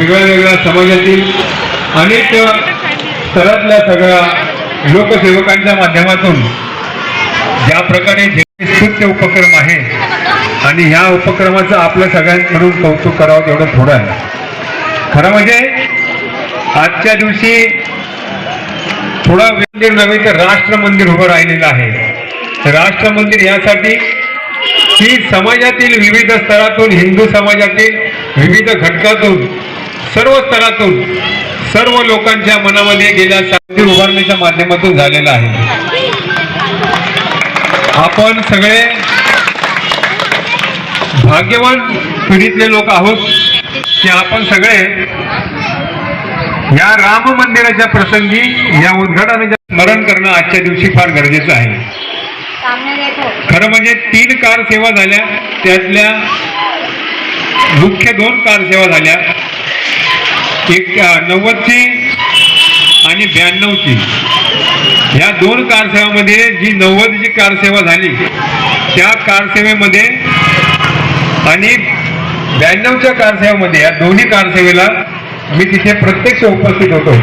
वेगळ्या वेगळ्या समाजातील अनेक स्तरातल्या सगळ्या लोकसेवकांच्या माध्यमातून ज्या प्रकारे जे स्तुत्य उपक्रम आहे आणि ह्या उपक्रमाचं आपल्या सगळ्यांकडून कौतुक करावं तेवढं थोडं आहे. खरं म्हणजे आजच्या दिवशी थोडा मंदिर नव्हे तर राष्ट्र मंदिर उभं राहिलेलं आहे. राष्ट्र मंदिर यासाठी की समाजातील विविध स्तरातून हिंदू समाजातील विविध घटकातून सर्व स्तरातून सर्व लोकांच्या मनामध्ये गेल्या शांती उभारण्याच्या माध्यमातून झालेला आहे. आपण सगळे भाग्यवान पिढीतले लोक आहोत की आपण सगळे या राम मंदिराच्या प्रसंगी या उद्घाटनाच्या स्मरण करणं आजच्या दिवशी फार गरजेचं आहे. खरं म्हणजे तीन कार सेवा झाल्या त्यातल्या मुख्य दोन कार सेवा झाल्या. एक नव्वदची आणि ब्याण्णवची. या दोन कार सेवामध्ये जी नव्वदची कार सेवा झाली त्या कार सेवेमध्ये आणि ब्याण्णवच्या कार सेवेमध्ये या दोन्ही कार सेवेला मी तिथे प्रत्यक्ष उपस्थित होतो.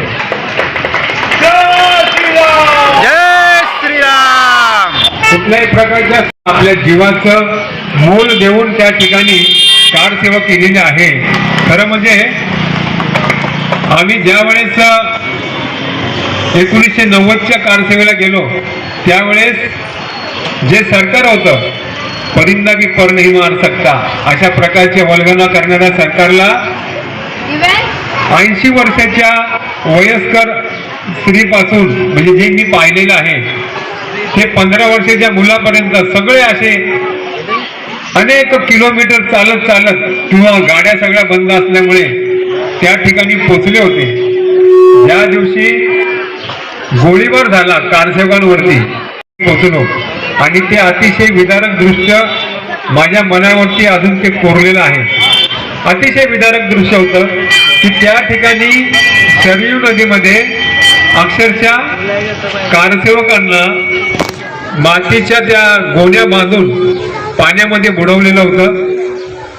कुठल्याही प्रकारच्या आपल्या जीवाचं मोल देऊन त्या ठिकाणी कार सेवा केलेली आहे. खरं म्हणजे आम्ही ज्या वेळेस एकोणीसशे नव्वदच्या कार सेवेला गेलो त्यावेळेस जे सरकार होतं परिंदा की पर नाही मार सकता अशा प्रकारचे वल्गना करणाऱ्या सरकारला ऐंशी वर्षाच्या वयस्कर स्त्रीपासून म्हणजे जे मी पाहिलेलं आहे ते पंधरा वर्षाच्या मुलापर्यंत सगळे असे अनेक किलोमीटर चालत चालत किंवा गाड्या सगळ्या बंद असल्यामुळे त्या ठिकाणी पोचले होते. ज्या दिवशी गोळीबार झाला कारसेवकांवरती पोचलो. आणि ते अतिशय विदारक दृश्य माझ्या मनावरती अजून ते कोरलेलं आहे. अतिशय विदारक दृश्य होतं की त्या ठिकाणी सरयू नदीमध्ये अक्षरशः कारसेवकांना मातीच्या त्या गोण्या बांधून पाण्यामध्ये बुडवलेलं होतं.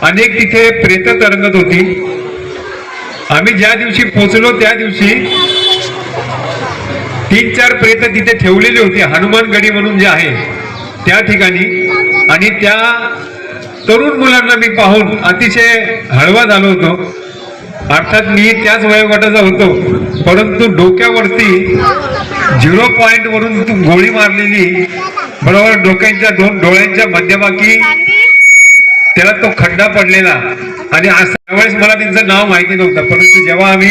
अनेक तिथे प्रेत तरंगत होती. आम्ही ज्या दिवशी पोचलो त्या दिवशी तीन चार प्रेत तिथे ठेवलेली होती हनुमान गडी म्हणून जे आहे त्या ठिकाणी. आणि त्या तरुण मुलांना मी पाहून अतिशय हळवा झालो होतो. अर्थात मी त्याच वयोगटाचा होतो परंतु डोक्यावरती झिरो पॉइंट वरून तू गोळी मारलेली बरोबर डोक्यांच्या दोन डोळ्यांच्या मध्यभागी त्याला तो खड्डा पडलेला. आणि त्यावेळेस मला त्यांचं नाव माहिती नव्हतं परंतु जेव्हा आम्ही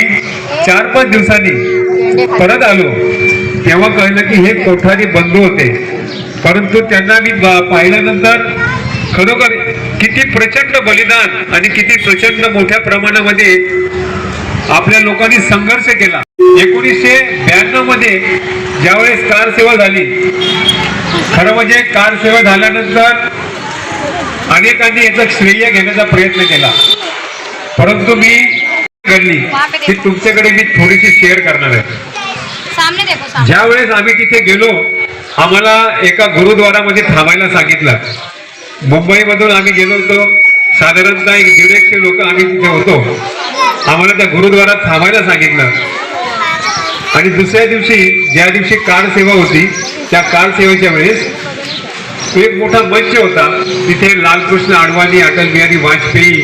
चार पाच दिवसांनी परत आलो तेव्हा कळलं की हे कोठारी बंधू होते. परंतु त्यांना मी पाहिल्यानंतर खरोखर किती प्रचंड बलिदान आणि किती प्रचंड मोठ्या प्रमाणामध्ये आपल्या लोकांनी संघर्ष केला. एकोणीसशे ब्याण्णवमध्ये ज्यावेळेस कार सेवा झाली खरं म्हणजे कार सेवा झाल्यानंतर अनेकांनी याचं श्रेय घेण्याचा प्रयत्न केला. परंतु मी घडली की तुमच्याकडे मी थोडीशी शेअर करणार आहे. ज्या वेळेस आम्ही तिथे गेलो आम्हाला एका गुरुद्वारामध्ये थांबायला सांगितलं. मुंबईमधून आम्ही गेलो होतो. साधारणतः एक दीडशे लोक आम्ही तिथे होतो. आम्हाला त्या गुरुद्वारात थांबायला सांगितलं. आणि दुसऱ्या दिवशी ज्या दिवशी कार सेवा होती त्या कार सेवेच्या वेळेस एक मोठा मंच होता. तिथे लालकृष्ण आडवाणी अटल बिहारी वाजपेयी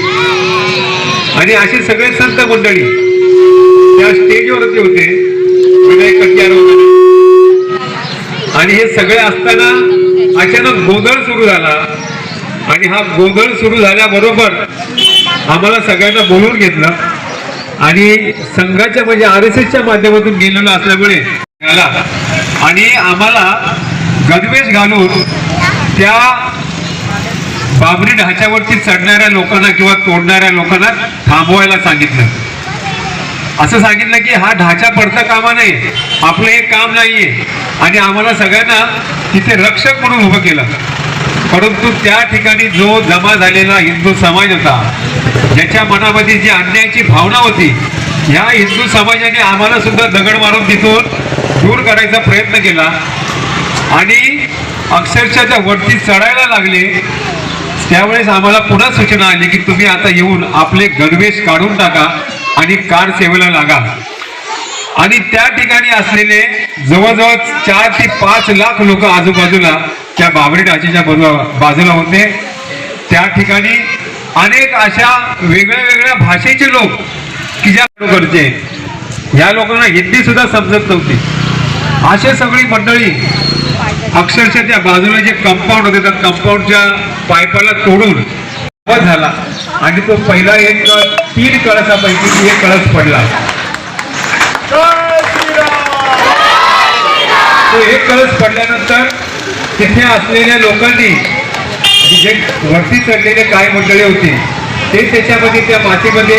आणि असे सगळे संत मंडळी त्या स्टेजवरती होते. विनय कट्यार वगैरे. आणि हे सगळे असताना अचानक गोंधळ सुरू झाला. आणि हा गोंधळ सुरू झाल्याबरोबर आम्हाला सगळ्यांना बोलवून घेतलं. आणि संघाच्या म्हणजे आर एस एसच्या माध्यमातून गेलेलो असल्यामुळे आणि आम्हाला गणवेश घालून त्या बाबरी ढाच्यावरती चढणाऱ्या लोकांना किंवा तोडणाऱ्या लोकांना थांबवायला सांगितलं. असं सांगितलं की हा ढाचा पडता कामा नाही आपलं हे काम नाहीये. आणि आम्हाला सगळ्यांना तिथे रक्षक म्हणून उभं केलं. परंतु त्या ठिकाणी जो जमा झालेला हिंदू समाज होता ज्याच्या मनामध्ये जी अन्यायाची भावना होती ह्या हिंदू समाजाने आम्हाला सुद्धा दगड मारून तिथून दूर करायचा प्रयत्न केला. आणि अक्षरशः त्या वरती चढायला लागले. त्यावेळेस आम्हाला पुन्हा सूचना आली की तुम्ही आता येऊन आपले गणवेश काढून टाका आणि कार सेवेला लागा. आणि त्या ठिकाणी असलेले जवळजवळ चार ते पाच लाख लोक आजूबाजूला त्या बाबरी डाचीच्या बाजूला होते. त्या ठिकाणी अनेक अशा वेगळ्या वेगळ्या भाषेचे लोक की ज्या करते. या लोकांना हिंदी सुद्धा समजत नव्हती. असे सगळी मंडळी अक्षरशः त्या बाजूला जे कंपाऊंड होते त्या कंपाऊंडच्या पायपाला तोडून झाला. आणि तो पहिला एक तीन कळसापैकी एक कळस पडला. तो एक कळस पडल्यानंतर तिथे असलेल्या लोकांनी जे वरती चढलेले काही मंडळी होती ते त्याच्यामध्ये त्या मातीमध्ये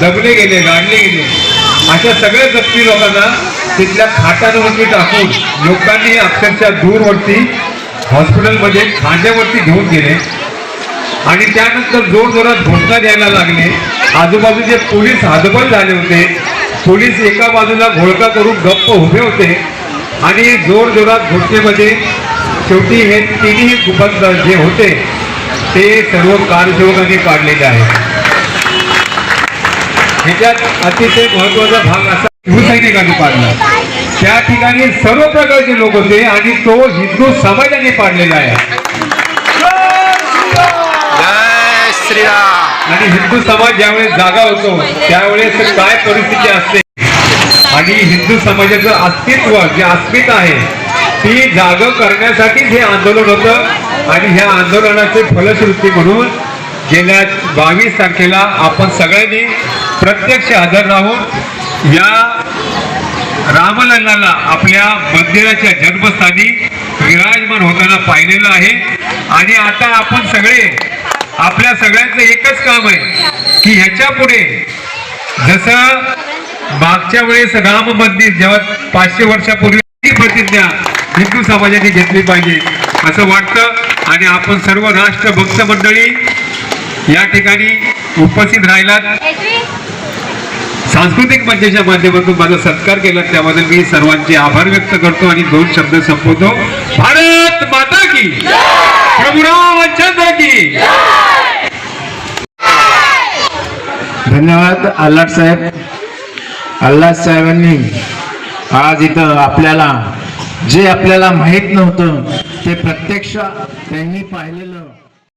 दबले गेले गाडले गेले. अशा सगळ्या जप्ती लोकांना तिथल्या खाटांवरती टाकून लोकांनी अक्षरशः दूरवरती हॉस्पिटलमध्ये खांद्यावरती घेऊन गेले. आणि त्यानंतर जोर जोरात घोषणा द्यायला लागले. आजूबाजूचे पोलीस हातबल झाले होते पोलीस एका बाजूला घोळका करून गप्प उभे होते आणि जोर जोरात घोषणेमध्ये शेवटी हे तिन्ही गुपंत जे होते ते सर्व कारसेवकांनी काढलेले आहेत. ह्याच्यात अतिशय महत्त्वाचा भाग असा शिवसैनिकांनी पाडला. त्या ठिकाणी सर्व प्रकारचे लोक होते आणि तो हिंदू समाजाने पाडलेला आहे. आणि हिंदू समाज ज्यावेळेस जागा होतो त्यावेळेस काय परिस्थिती असते? आणि हिंदू समाजाचं अस्तित्व जे अस्मिता आहे ती जाग करण्यासाठीच हे आंदोलन होतं आणि ह्या आंदोलनाचे फलश्रुती म्हणून गेल्या बावीस तारखेला आपण सगळ्यांनी प्रत्यक्ष हजर राहून या रामलंगाला आपल्या मंदिराच्या जन्मस्थानी विराजमान होताना पाहिलेलं आहे. आणि आता आपण सगळे आपल्या सगळ्यांचं एकच काम आहे की ह्याच्या पुढे जसं मागच्या वेळेस राम मंदिर जेव्हा पाचशे वर्षापूर्वी प्रतिज्ञा हिंदू समाजाने घेतली पाहिजे असं वाटतं. आणि आपण सर्व राष्ट्रभक्त मंडळी या ठिकाणी उपस्थित राहिलात. सांस्कृतिक मंचाच्या माध्यमातून माझा सत्कार केला. त्याबद्दल मी सर्वांचे आभार व्यक्त करतो आणि दोन शब्द संपवतो. भारत माता की प्रभू की धन्यवाद आल्हाट साहेब. आल्हाट साहेबांनी आज इथं आपल्याला जे आपल्याला माहीत नव्हतं ते प्रत्यक्ष त्यांनी पाहिलेलं